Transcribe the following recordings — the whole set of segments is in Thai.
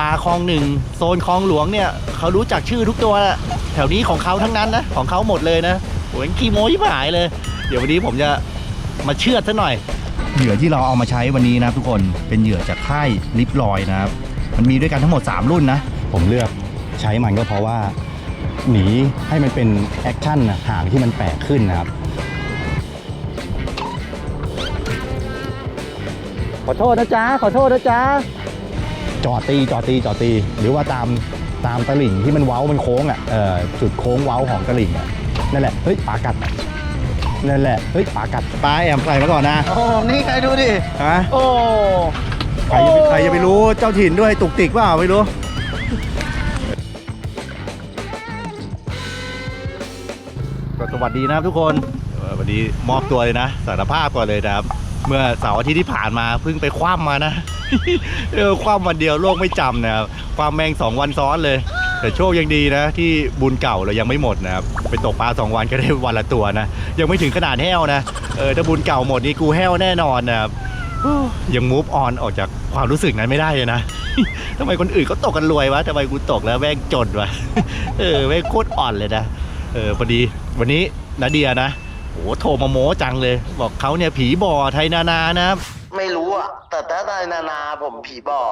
ปลาคลองหนึ่งโซนคลองหลวงเนี่ยเขารู้จักชื่อทุกตัวแหละแถวนี้ของเขาทั้งนั้นนะของเขาหมดเลยนะโอ้ยขี้โม้ยิ่หายเลย เดี๋ยววันนี้ผมจะมาเชือดซะหน่อย เหยื่อที่เราเอามาใช้วันนี้นะครับทุกคนเป็นเหยื่อจากค่ายลิปลอยนะครับมันมีด้วยกันทั้งหมด 3 รุ่นนะ ผมเลือกใช้มันก็เพราะว่า หนีให้มันเป็นแอคชั่นนะหางที่มันแปลกขึ้นนะครับขอโทษนะจ๊ะขอโทษนะจ๊ะ จอดตีจอดตีจอดตี หรือว่าตามตามตลิ่งที่มันเว้ามันโค้งอะเออจุดโค้งเว้าของตลิ่งอะนั่นแหละเฮ้ยปลากัดนั่นแหละเฮ้ยปลากัดปลาแอมใส่มาก่อนนะโอ้นี่ใครดูดิฮะโอ้ใครจะไปใครจะไปรู้เจ้าถิ่นด้วยตุกติกเปล่าไม่รู้ก็สวัสดีนะครับทุกคนเอ่อวันนี้มอบตัวเลยนะสารภาพก่อนเลยนะครับ เมื่อเสาร์อาทิตย์ที่ผ่านมาเพิ่งไปคว่ำมานะ เออคว่ำวันเดียวโลกไม่จำนะครับความแมงสองวันซ้อนเลย แต่โชคยังดีนะ ที่บุญเก่าเรายังไม่หมดนะครับไปตกปลาสองวันก็ได้วันละตัวนะยังไม่ถึงขนาดแห้วนะเออถ้าบุญเก่าหมดนี่กูแห้วแน่นอนนะครับยังมูฟออนออกจากความรู้สึกนั้นไม่ได้เลยนะทำไมคนอื่นเขาตกกันรวยวะทำไมกูตกแล้วแม่งจนวะเออแม่งโคตรอ่อนเลยนะเออพอดี วันนี้นาเดียนะโอ้โทรมาโม้จังเลย บอกเขาเนี่ยผีบ่อไทยนานานะครับ ไม่รู้อะแต่ถ้าได้นานาผมผีบ่อ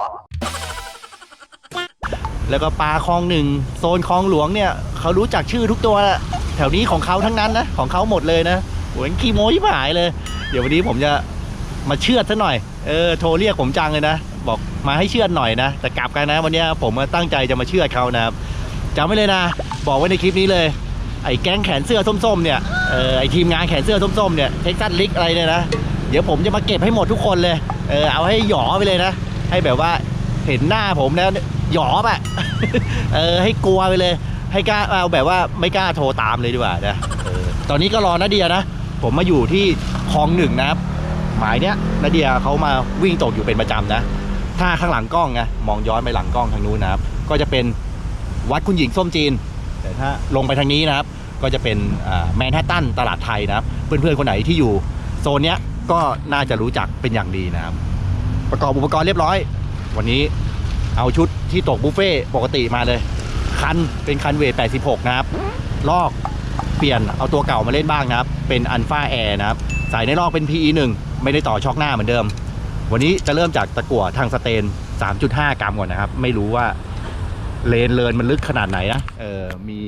แล้วก็ปลาคลองหนึ่งโซนคลองหลวงเนี่ยเขารู้จักชื่อทุกตัวแหละแถวนี้ของเขาทั้งนั้นนะของเขาหมดเลยนะโอ้ยขี้โม้ยิ่หายเลย เดี๋ยววันนี้ผมจะมาเชือดซะหน่อยเออโทรเรียกผมจังเลยนะบอกมาให้เชือดหน่อยนะแต่กลับกันนะ วันนี้ผมตั้งใจจะมาเชือดเขานะครับจำไว้เลยนะ บอกไว้ในคลิปนี้เลย ไอ้แก๊งแขนเสื้อส้มๆเนี่ยเออไอ้ทีมงานแขนเสื้อส้มๆเนี่ยเท็กซัสลิกอะไรเนี่ยนะ เดี๋ยวผมจะมาเก็บให้หมดทุกคนเลย เออเอาให้หยอไปเลยนะ ให้แบบว่าเห็นหน้าผมแล้วหยอปะเออให้กลัวไปเลย ให้กล้าเอาแบบว่าไม่กล้าโทรตามเลยดีกว่านะเออตอนนี้ก็รอนาเดียนะ ผมมาอยู่ที่คลองหนึ่งนะครับ หมายเนี้ยนาเดียเขามาวิ่งตกอยู่เป็นประจำนะ ถ้าข้างหลังกล้องไงมองย้อนไปหลังกล้องทางนู้นนะครับ ก็จะเป็นวัดคุณหญิงส้มจีน แต่ถ้าลงไปทางนี้นะครับ ก็จะเป็นแมนฮัตตันตลาดไทยนะครับ เพื่อนๆคนไหนที่อยู่โซนเนี้ย ก็น่าจะรู้จักเป็นอย่างดีนะครับ ประกอบอุปกรณ์เรียบร้อย วันนี้เอาชุดที่ตกบุฟเฟ่ปกติมาเลย คันเป็นคันเวท86 นะครับ ลอกเปลี่ยนเอาตัวเก่ามาเล่นบ้างนะครับ เป็นอันฟาแอร์นะครับใส่ในลอกเป็น PE 1 ไม่ได้ต่อช็อคหน้าเหมือนเดิม วันนี้จะเริ่มจากตะกั่วทางสเตน 3.5 กรัมก่อนนะครับ ไม่รู้ว่าเลนเลินมันลึกขนาดไหนนะเออมี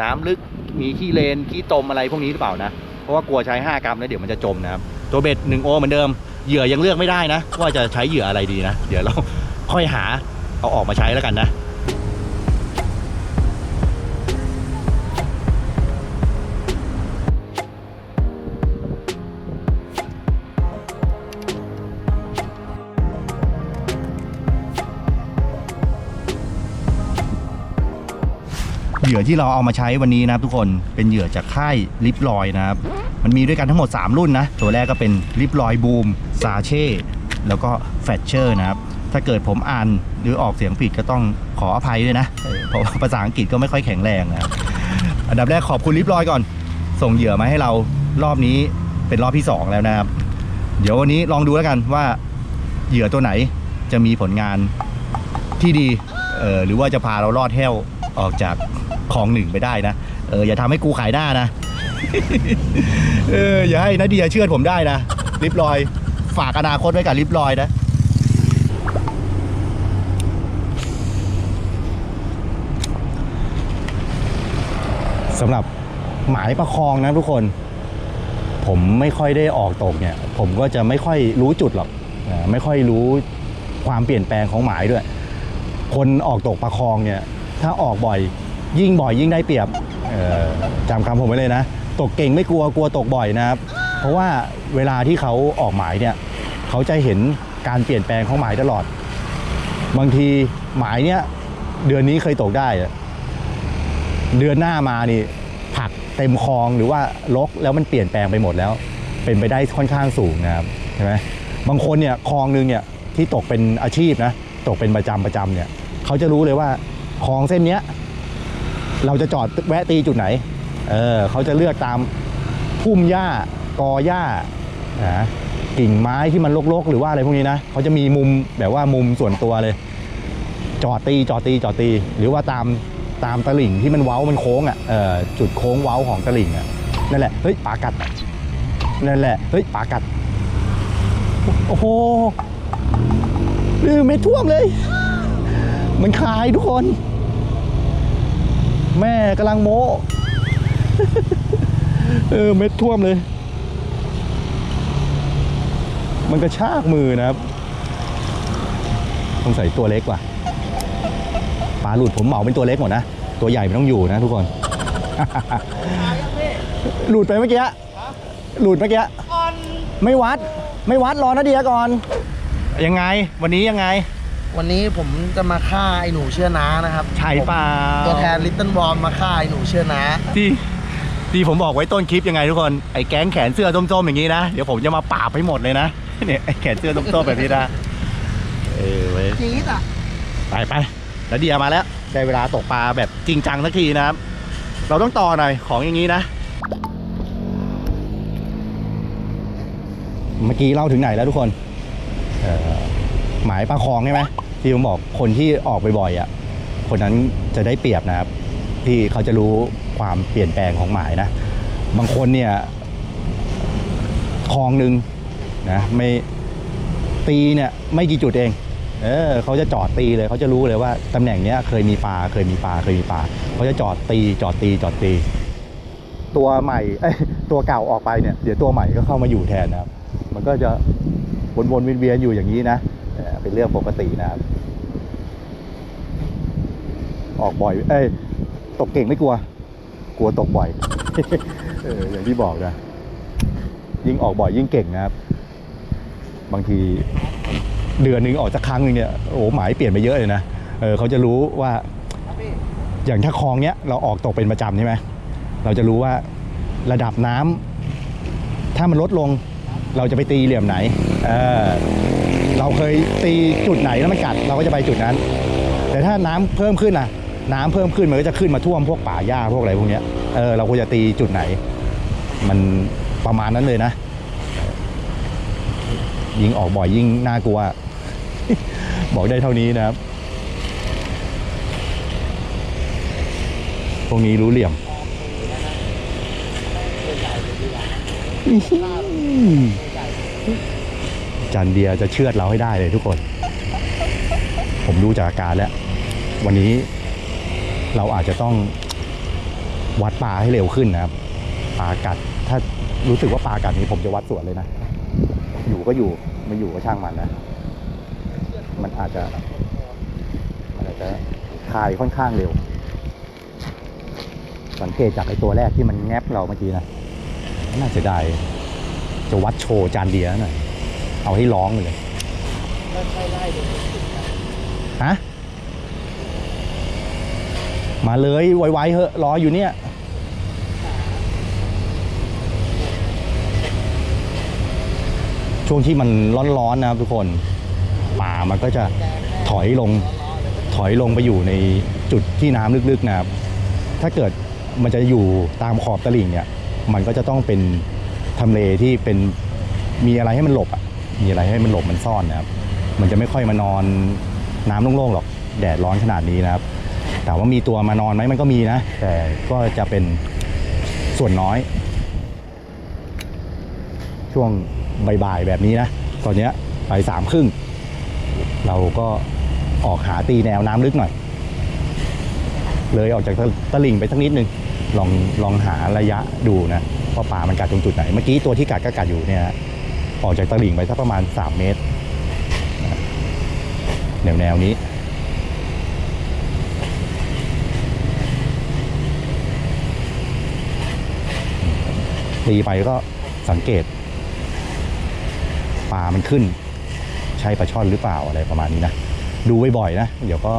น้ำลึกมีขี้เลนขี้ตมอะไรพวกนี้หรือเปล่านะ เพราะว่ากลัวใช้ 5 กรัมแล้วเดี๋ยวมันจะจมนะครับ ตัวเบ็ด1โอเหมือนเดิมเหยื่อยังเลือกไม่ได้นะ ว่าจะใช้เหยื่ออะไรดีนะ เดี๋ยวเราค่อยหาเอาออกมาใช้แล้วกันนะเหยื่อที่เราเอามาใช้วันนี้นะครับทุกคนเป็นเหยื่อจากค่ายลิปลอยนะครับ มันมีด้วยกันทั้งหมด 3 รุ่นนะ ตัวแรกก็เป็นลิปลอยบูมซาเช่แล้วก็แฟชเชอร์นะครับ ถ้าเกิดผมอ่านหรือออกเสียงผิดก็ต้องขออภัยด้วยนะ เพราะภาษาอังกฤษก็ไม่ค่อยแข็งแรงนะครับอันดับแรกขอบคุณลิปลอยก่อน ส่งเหยื่อมาให้เรารอบนี้เป็นรอบที่ 2 แล้วนะครับ เดี๋ยววันนี้ลองดูแล้วกันว่าเหยื่อตัวไหนจะมีผลงานที่ดีเออหรือว่าจะพาเรารอดแห้วออกจากคลองหนึ่งไปได้นะเอออย่าทำให้กูขายหน้านะ เอออย่าให้นาเดียเชื่อผมได้นะลิปลอย ฝากอนาคตไว้กับลิปลอยนะสำหรับหมายประคองนะทุกคน ผมไม่ค่อยได้ออกตกเนี่ย ผมก็จะไม่ค่อยรู้จุดหรอกไม่ค่อยรู้ความเปลี่ยนแปลงของหมายด้วย คนออกตกประคองเนี่ย ถ้าออกบ่อยยิ่งบ่อยยิ่งได้เปรียบจำคำผมไว้เลยนะ ตกเก่งไม่กลัวกลัวตกบ่อยนะครับ เพราะว่าเวลาที่เขาออกหมายเนี่ยเขาจะเห็นการเปลี่ยนแปลงของหมายตลอด บางทีหมายเนี่ยเดือนนี้เคยตกได้ เดือนหน้ามานี่ผักเต็มคลองหรือว่าลกแล้วมันเปลี่ยนแปลงไปหมดแล้ว เป็นไปได้ค่อนข้างสูงนะครับใช่ไหมบางคนเนี่ยคลองหนึงเนี่ยที่ตกเป็นอาชีพนะตกเป็นประจำประจำเนี่ยเขาจะรู้เลยว่าคลองเส้นเนี้ยเราจะจอดแวะตีจุดไหน เออเขาจะเลือกตามพุ่มหญ้ากอหญ้านะกิ่งไม้ที่มันรกๆ หรือว่าอะไรพวกนี้นะเขาจะมีมุมแบบว่ามุมส่วนตัวเลย จอดตีจอดตีจอดตี หรือว่าตามตามตลิ่งที่มันเว้ามันโค้งอะเออจุดโค้งเว้าของตลิ่งอะนั่นแหละเฮ้ยปากัดนั่นแหละเฮ้ยปากัดโอ้โหนี่ไม่ท่วมเลย มันคลายทุกคน แม่กำลังโม เออเม็ดท่วมเลย มันกระชากมือนะครับต้องใส่ตัวเล็กว่ะปลาหลุดผมเหมาเป็นตัวเล็กหมดนะ ตัวใหญ่ไม่ต้องอยู่นะทุกคน หลุดไปเมื่อกี้หลุดเมื่อกี้ไม่วัด ไม่วัดรอนะเดียก่อน ยังไง วันนี้ยังไง วันนี้ผมจะมาฆ่าไอ้หนูเชื่อน้านะครับใช่เปล่าผมตัวแทนลิตเติ้ลวอร์มมาฆ่าไอ้หนูเชื่อน้าที่ ที่ผมบอกไว้ต้นคลิปยังไงทุกคนไอ้แก๊งแขนเสื้อส้มๆอย่างนี้นะเดี๋ยวผมจะมาปราบให้หมดเลยนะเนี่ยไอ้แขนเสื้อส้มๆแบบนี้นะเออเว้ยจี๊ดอะไปไปแล้วเดียมาแล้วได้เวลาตกปลาแบบจริงจังสักทีนะครับ เราต้องต่อหน่อยของอย่างนี้นะ เมื่อกี้เล่าถึงไหนแล้วทุกคนเอ่อหมายปลาคลองใช่ไหมที่ผมบอกคนที่ออกบ่อยๆอะคนนั้นจะได้เปรียบนะครับ ที่เขาจะรู้ ความเปลี่ยนแปลงของหมายนะ บางคนเนี่ยคลองหนึ่งนะไม่ตีเนี่ยไม่กี่จุดเอง เออเขาจะจอดตีเลยเขาจะรู้เลยว่าตำแหน่งเนี้ยเคยมีปลาเคยมีปลาเคยมีปลาเขาจะจอดตีจอดตีจอดตี ตัวใหม่ตัวเก่าออกไปเนี่ยเดี๋ยวตัวใหม่ก็เข้ามาอยู่แทนนะครับ มันก็จะวนๆเวียนๆอยู่อย่างนี้นะเออเป็นเรื่องปกตินะครับ ออกบ่อย เอ้ย ตกเก่งไม่กลัว กลัวตกบ่อยเอออย่างที่บอกนะยิ่งออกบ่อยยิ่งเก่งนะครับ บางทีเดือนหนึงออกสักครั้งหนึงเนี่ยโอ้โหหมายเปลี่ยนไปเยอะเลยนะเออเขาจะรู้ว่าอย่างถ้าคลองเนี้ยเราออกตกเป็นประจำใช่ไหมเราจะรู้ว่าระดับน้ำถ้ามันลดลงเราจะไปตีเหลี่ยมไหนเออเราเคยตีจุดไหนแล้วมันกัด เราก็จะไปจุดนั้น แต่ถ้าน้ำเพิ่มขึ้นนะ น้ำเพิ่มขึ้นมันก็จะขึ้นมาท่วมพวกป่าหญ้าพวกอะไรพวกเนี้ยเออเราควรจะตีจุดไหน มันประมาณนั้นเลยนะ ยิงออกบ่อยยิ่งน่ากลัว บอกได้เท่านี้นะครับ พวกนี้รู้เหลี่ยมจันเดียจะเชือดเราให้ได้เลยทุกคน ผมดูจากอาการแล้ว วันนี้ เราอาจจะต้องวัดปลาให้เร็วขึ้นนะครับปลากัดถ้ารู้สึกว่าปลากัดนี้ผมจะวัดสวนเลยนะ อยู่ก็อยู่ไม่อยู่ก็ช่างมันนะ มันอาจจะมันอาจจะคายค่อนข้างเร็ว สังเกตจากไอ้ตัวแรกที่มันแงบเราเมื่อกี้นะน่าเสียดายจะวัดโชว์จานเดียหน่อยเอาให้ร้องเลยฮะ มาเลยไวๆเหอะรออยู่เนี่ยช่วงที่มันร้อนๆนะครับทุกคนป่ามันก็จะถอยลงถอยลงไปอยู่ในจุดที่น้ำลึกๆนะครับ ถ้าเกิดมันจะอยู่ตามขอบตลิ่งเนี่ย มันก็จะต้องเป็นทำเลที่เป็นมีอะไรให้มันหลบอะ มีอะไรให้มันหลบมันซ่อนนะครับ มันจะไม่ค่อยมานอนน้ำโล่งๆหรอก แดดร้อนขนาดนี้นะครับ แต่ว่ามีตัวมานอนไหมมันก็มีนะ แต่ก็จะเป็นส่วนน้อย ช่วงบ่ายๆแบบนี้นะ ตอนเนี้ยไปสามครึ่ง เราก็ออกหาตีแนวน้ำลึกหน่อย เลยออกจากตตลิ่งไปสักนิดนึง ลองลองหาระยะดูนะว่าปลามันกัดตรงจุดไหน เมื่อกี้ตัวที่กัดก็กัดอยู่เนี่ยออกจากตะลิ่งไปสักประมาณ 3 เมตรแนวแนวนี้ ตีไปก็สังเกตปลามันขึ้น ใช่ปลาช่อนหรือเปล่าอะไรประมาณนี้นะดูบ่อยๆนะ เดี๋ยวก็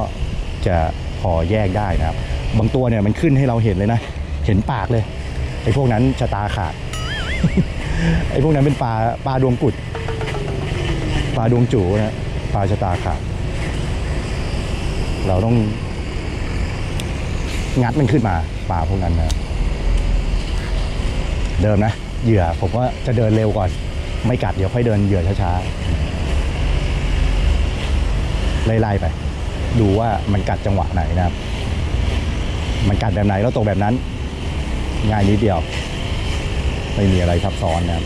จะพอแยกได้นะครับ บางตัวเนี่ยมันขึ้นให้เราเห็นเลยนะ เห็นปากเลยไอ้พวกนั้นชะตาขาดไอ้พวกนั้นเป็นปลาปลาดวงกุดปลาดวงจูนะปลาชะตาขาดเราต้องงัดมันขึ้นมาปลาพวกนั้นนะ เดิมนะเหยื่อผมว่าจะเดินเร็วก่อน ไม่กัดเดี๋ยวค่อยเดินเหยื่อช้าๆไล่ๆไป ดูว่ามันกัดจังหวะไหนนะครับ มันกัดแบบไหนแล้วตกแบบนั้น ง่ายนิดเดียว ไม่มีอะไรซับซ้อนนะครับ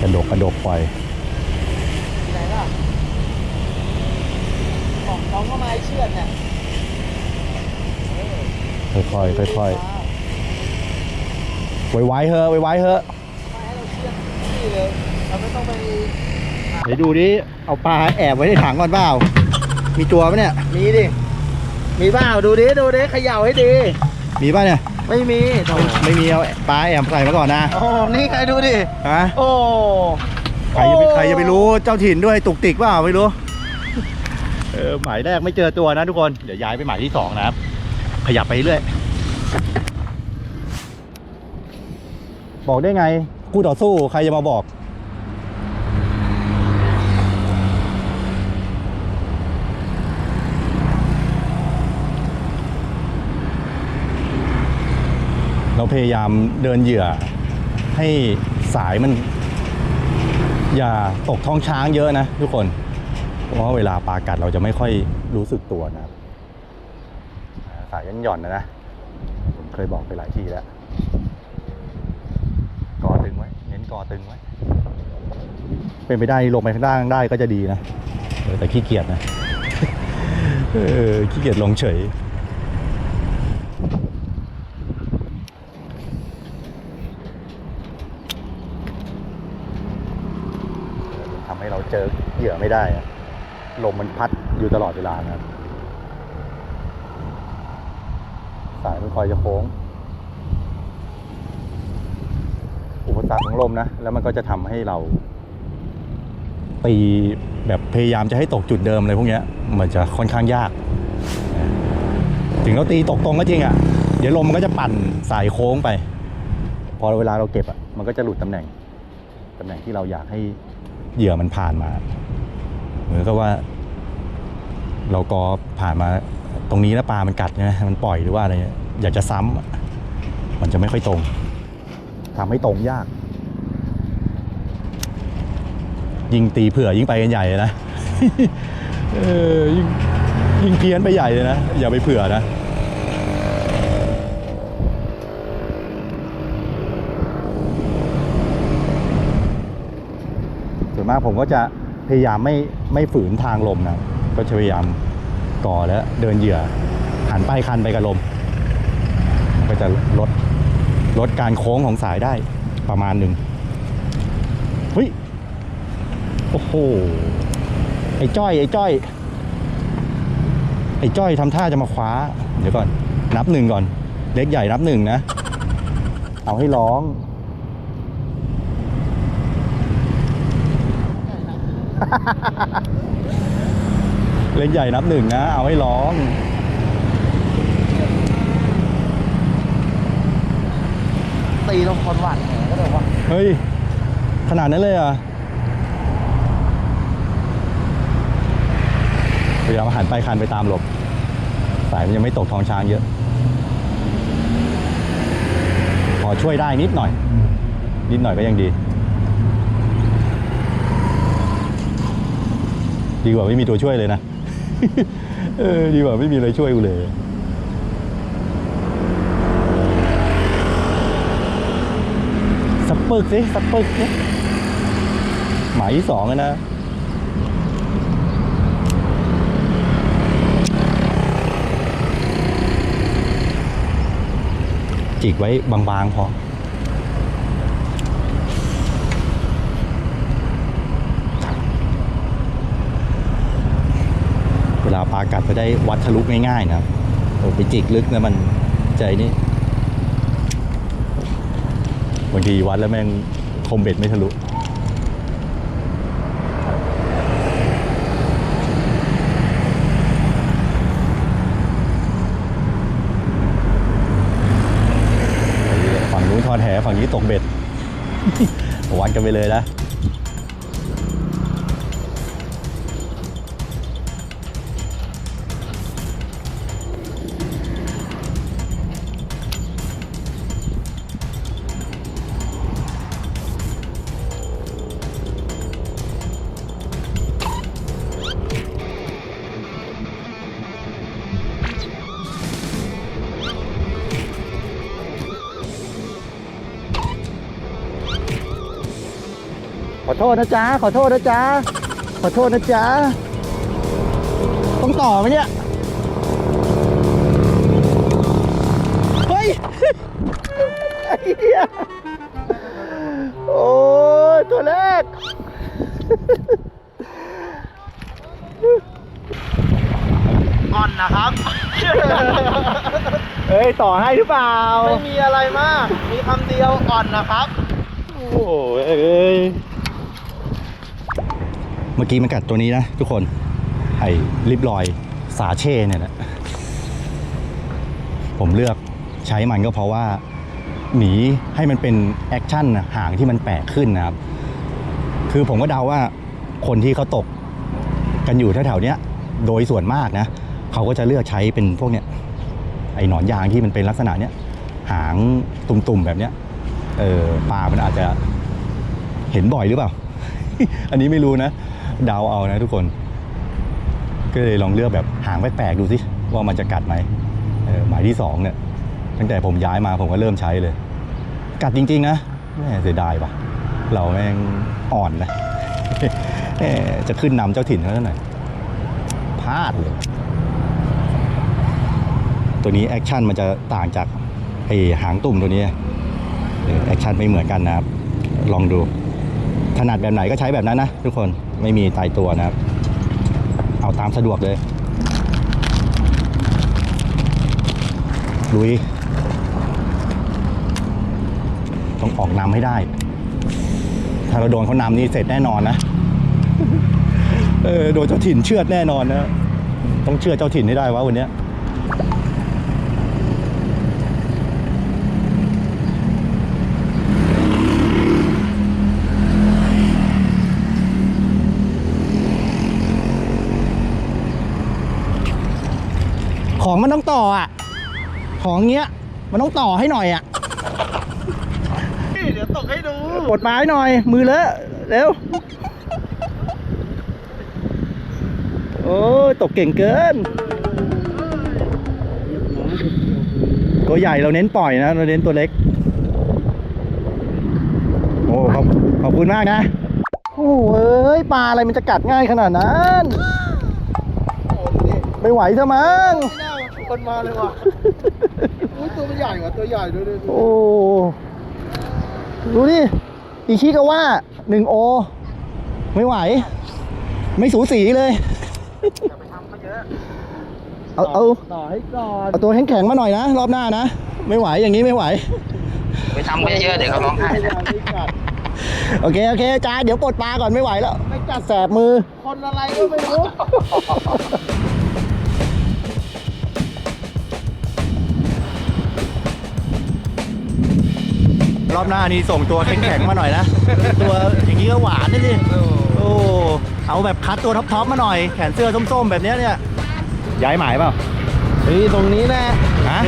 กระดกกระดกปล่อยไหนล่ะของน้องเข้ามาเชือดเนี่ย ค่อยๆค่อยๆไวๆเถอะไวๆเถอะมาให้เราเชือดนี่เลยเราไม่ต้องไปเดี๋ยวดูดิเอาปลาแอบไว้ในถังก่อนเปล่า มีตัวปะเนี่ย มีดิ มีเปล่าดูดิดูดิเขย่าให้ดี มีป่ะเนี่ย ไม่มีโถไม่มีเอาปลาแอบใส่มาก่อนนะโอ้นี่ไงดูดิฮะโอ้ใครจะไปใครจะไปรู้เจ้าถิ่นด้วยตุกติกเปล่าไม่รู้เออหมายแรกไม่เจอตัวนะทุกคน เดี๋ยวย้ายไปหมายที่สองนะครับ ขยับไปเรื่อย บอกได้ไงคู่ต่อสู้ใครจะมาบอก เราพยายามเดินเหยื่อ ให้สายมัน อย่าตกท้องช้างเยอะนะทุกคน เพราะว่าเวลาปลากัดเราจะไม่ค่อยรู้สึกตัวนะครับ สายยันหย่อนๆนะนะ ผมเคยบอกไปหลายทีแล้วกอตึงไว้ เน้นกอตึงไว้ เป็นไปได้ลงไปข้างล่างได้ก็จะดีนะเออแต่ขี้เกียจนะเออขี้เกียจลงเฉยทำให้เราเจอเหยื่อไม่ได้อะลมมันพัดอยู่ตลอดเวลานะครับ สายมันคอยจะโค้ง อุปสรรคของลมนะ แล้วมันก็จะทำให้เรา ตีแบบพยายามจะให้ตกจุดเดิมอะไรพวกนี้มันจะค่อนข้างยาก ถึงเราตีตกตรงก็จริงอะ่ะ เดี๋ยวลมมันก็จะปั่นสายโค้งไป พอเวลาเราเก็บอะ่ะ มันก็จะหลุดตำแหน่งตำแหน่งที่เราอยากให้เหยื่อมันผ่านมา เหมือนกับว่า เรากอผ่านมา ตรงนี้แล้วปลามันกัดใช่ไหมมันปล่อยหรือว่าอะไรอยากจะซ้ำอะมันจะไม่ค่อยตรงทำให้ตรงยาก ยิงตีเผื่อยิงไปกันใหญ่เลยนะเออยิงยิงเพี้ยนไปใหญ่เลยนะ อย่าไปเผื่อนะส่วนมากผมก็จะพยายามไม่ไม่ฝืนทางลมนะ ก็จะพยายาม ก่อแล้วเดินเหยื่อหันป้ายคันไปกับลม ก็จะลดลดการโค้งของสายได้ประมาณหนึ่งเฮ้ย โอ้โห ไอ้จ้อย ไอ้จ้อย ไอ้จ้อยทำท่าจะมาคว้า เดี๋ยวก่อน นับหนึ่งก่อน เล็กใหญ่นับหนึ่งนะ เอาให้ร้อง เล็กใหญ่นับหนึ่งนะ เอาให้ร้องตีลงคนหวัดแหก็เลยว่าเฮ้ย ขนาดนั้นเลยเหรอะพยายามหันไปคันไปตามหลบ สายมันยังไม่ตกท้องช้างเยอะ พอช่วยได้นิดหน่อย นิดหน่อยก็ยังดี ดีกว่าไม่มีตัวช่วยเลยนะ เออดีกว่าไม่มีอะไรช่วยกูเลยสักปึกสิสักปึกสิหมายที่สองแล้วนะจิกไว้บางๆพอ เวลาปลากัดจะได้วัดทะลุง่ายๆนะโอ้ไปจิกลึกนะมันใจนี่บางทีวัดแล้วแม่งคมเบ็ดไม่ทะลุฝั่งนู้นทอดแหฝั่งนี้ตกเบ็ดวัดกันไปเลยนะ โทษนะจ๊ะขอโทษนะจ๊ะขอโทษนะจ๊ะต้องต่อไหมเนี่ยเฮ้ยไอ้เหี้ยโอ้ยตัวแรกอ่อนนะครับเฮ้ยต่อให้หรือเปล่า ไม่มีอะไรมาก มีคำเดียวอ่อนนะครับ โอ้ยเอ้ยเมื่อกี้มันกัดตัวนี้นะทุกคน ไอ้ลิปลอยสาเช่เนี่ยแหละ ผมเลือกใช้มันก็เพราะว่า หนีให้มันเป็นแอคชั่นน่ะหางที่มันแปลกขึ้นนะครับ คือผมก็เดาว่าคนที่เขาตกกันอยู่แถวๆนี้โดยส่วนมากนะ เขาก็จะเลือกใช้เป็นพวกเนี้ยไอ้หนอนยางที่มันเป็นลักษณะเนี้ยหางตุ่มๆแบบเนี้ยเออปลามันอาจจะเห็นบ่อยหรือเปล่า อันนี้ไม่รู้นะ เดาเอานะทุกคน ก็เลยลองเลือกแบบหางแปลกๆดูสิว่ามันจะกัดไหมหมายที่สองเนี่ย ตั้งแต่ผมย้ายมาผมก็เริ่มใช้เลย กัดจริง ๆ นะแม่เสียดายปะเราแม่งอ่อนนะจะขึ้นนำเจ้าถิ่นเขาหน่อยพลาดเลย ตัวนี้แอคชั่นมันจะต่างจากไอหางตุ่มตัวนี้แอคชั่นไม่เหมือนกันนะครับ ลองดู ถนัดแบบไหนก็ใช้แบบนั้นนะทุกคน ไม่มีตายตัวนะครับ เอาตามสะดวกเลยลุยต้องออกนำให้ได้ ถ้าเราโดนเขานำนี่เสร็จแน่นอนนะ เออ โดนเจ้าถิ่นเชือดแน่นอนนะ ต้องเชื่อเจ้าถิ่นให้ได้วะวันนี้ มันต้องต่ออะ ของเงี้ย มันต้องต่อให้หน่อยอะ เดี๋ยวตกให้ดูปลดปลาให้หน่อย มือเลอะเร็ว โอ้ยตกเก่งเกิน ตัวใหญ่เราเน้นปล่อยนะ เราเน้นตัวเล็ก โอ้ขอบขอบคุณมากนะ โอ้เอ้ยปลาอะไรมันจะกัดง่ายขนาดนั้น ไม่ไหวซะมั้ง ไม่น่า ชวนมาเลยว่ะอุ้ยตัวมันใหญ่กว่าตัวใหญ่ด้วยด้วยโอ้ดูดิอีชิกาว่าหนึ่งโอ ไม่ไหว ไม่สูสีเลยอย่าไปทำเขาเยอะเอาเอาต่อให้ก่อนเอาตัวแข็งๆมาหน่อยนะ รอบหน้านะ ไม่ไหวอย่างนี้ไม่ไหว ไปทำเขาเยอะๆเดี๋ยวเขาร้องไห้นะไม่กัดโอเค โอเคจ้าเดี๋ยวปลดปลาก่อนไม่ไหวแล้ว ไม่กัดแสบมือ คนอะไรก็ไม่รู้ รอบหน้านี่ส่งตัวแข็งๆมาหน่อยนะ ตัวอย่างนี้ก็หวานนะดิโอ้เอาแบบคัดตัวท็อปๆมาหน่อย แขนเสื้อส้มๆแบบเนี้ยเนี่ย ย้ายหมายเปล่าเฮ้ยตรงนี้แน่ฮะ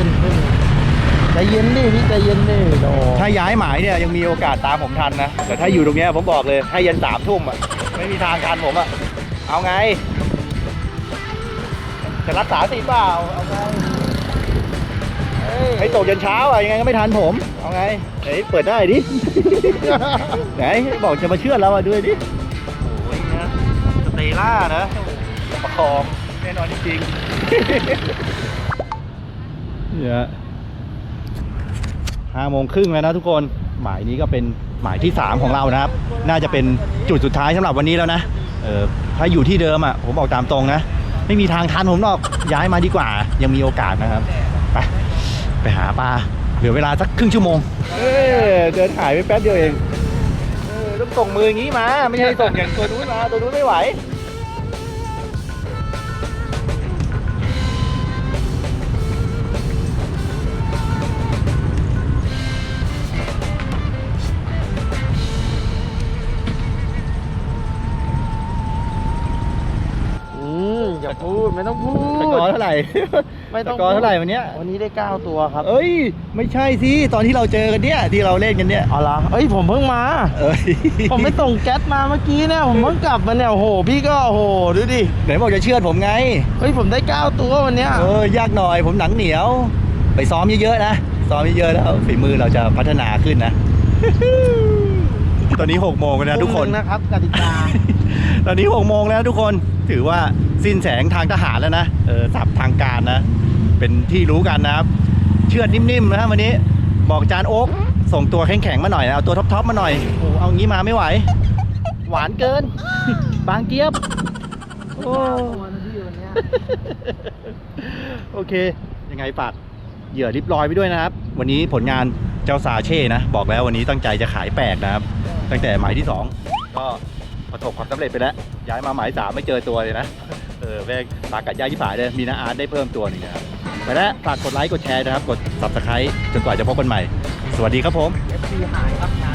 ใจเย็นดิพี่ใจเย็นดิโดถ้าย้ายหมายเนี่ยยังมีโอกาสตามผมทันนะ แต่ถ้าอยู่ตรงเนี้ยผมบอกเลยให้ยันสามทุ่มอะไม่มีทางทันผมอะ เอาไง จะรักษาสิเปล่า เอาไง ให้ตกยันเช้าอะยังไงก็ไม่ทันผม เอาไงไหนเปิดได้ดิ ไหนบอกจะมาเชื่อดเราอะด้วยดิ โอ้ยนะสเตล่านะประคองแน่นอนจริงๆเนี่ยห้าโมงครึ่งแล้วนะทุกคน หมายนี้ก็เป็นหมายที่ 3 ของเรานะครับ น่าจะเป็นจุดสุดท้ายสำหรับวันนี้แล้วนะ เออถ้าอยู่ที่เดิมอะ ผมบอกตามตรงนะ ไม่มีทางทันผมหรอก ย้ายมาดีกว่า ยังมีโอกาสนะครับ ไป ไปหาปลาเหลือเวลาสักครึ่งชั่วโมง เออเดินหายไปแป๊บเดียวเองเออต้องส่งมืออย่างนี้มา ไม่ใช่ส่งอย่างตัวนู้นมาตัวนู้นไม่ไหวอืมอย่าพูดไม่ต้องพูดสกอร์เท่าไหร่ ไม่ต้องสกอร์เท่าไหร่วันเนี้ยวันนี้ได้ 9 ตัวครับ เอ้ย ไม่ใช่สิ ตอนที่เราเจอกันเนี่ย ที่เราเล่นกันเนี่ย เอาละเอ้ย ผมเพิ่งมา เอ้ยผมไปส่งแก๊สมาเมื่อกี้เนี่ย ผมเพิ่งกลับมาเนี่ย โอ้โห พี่ก็โอ้โห ดูดิ ไหนบอกจะเชื่อดผมไง เฮ้ย ผมได้ 9 ตัววันเนี้ย เออยากหน่อยผมหนังเหนียว ไปซ้อมเยอะๆนะ ซ้อมเยอะๆแล้วฝีมือเราจะพัฒนาขึ้นนะ ตอนนี้6โมงแล้วนะทุกคนมุมหงนะครับกติกา ตอนนี้6โมงแล้วทุกคนถือว่าสิ้นแสงทางทหารแล้วนะเออสับทางการนะ เป็นที่รู้กันนะครับ เชือดนิ่มๆนะวันนี้ บอกจานโอ๊กส่งตัวแข็งๆมาหน่อยนะเอาตัวท็อปๆมาหน่อยโอ้เอางี้มาไม่ไหว หวานเกิน บางเจี๊ยบโอ้โอเค ยังไงฝากเหยื่อริบลอยไปด้วยนะครับ วันนี้ผลงานเจ้าซาเช่นะ บอกแล้ววันนี้ตั้งใจจะขายแปลกนะครับ ตั้งแต่หมายที่ 2 ก็ ประสบความสำเร็จไปแล้ว ย้ายมาหมายสามไม่เจอตัวเลยนะ เออแม่งปากกัดยาที่ผายเลย มีนาอาร์ตได้เพิ่มตัวหนึงนะครับ ไปแล้วฝากกดไลค์ กดแชร์นะครับ กด subscribe จนกว่าจะพบกันใหม่ สวัสดีครับผม FC หายครับ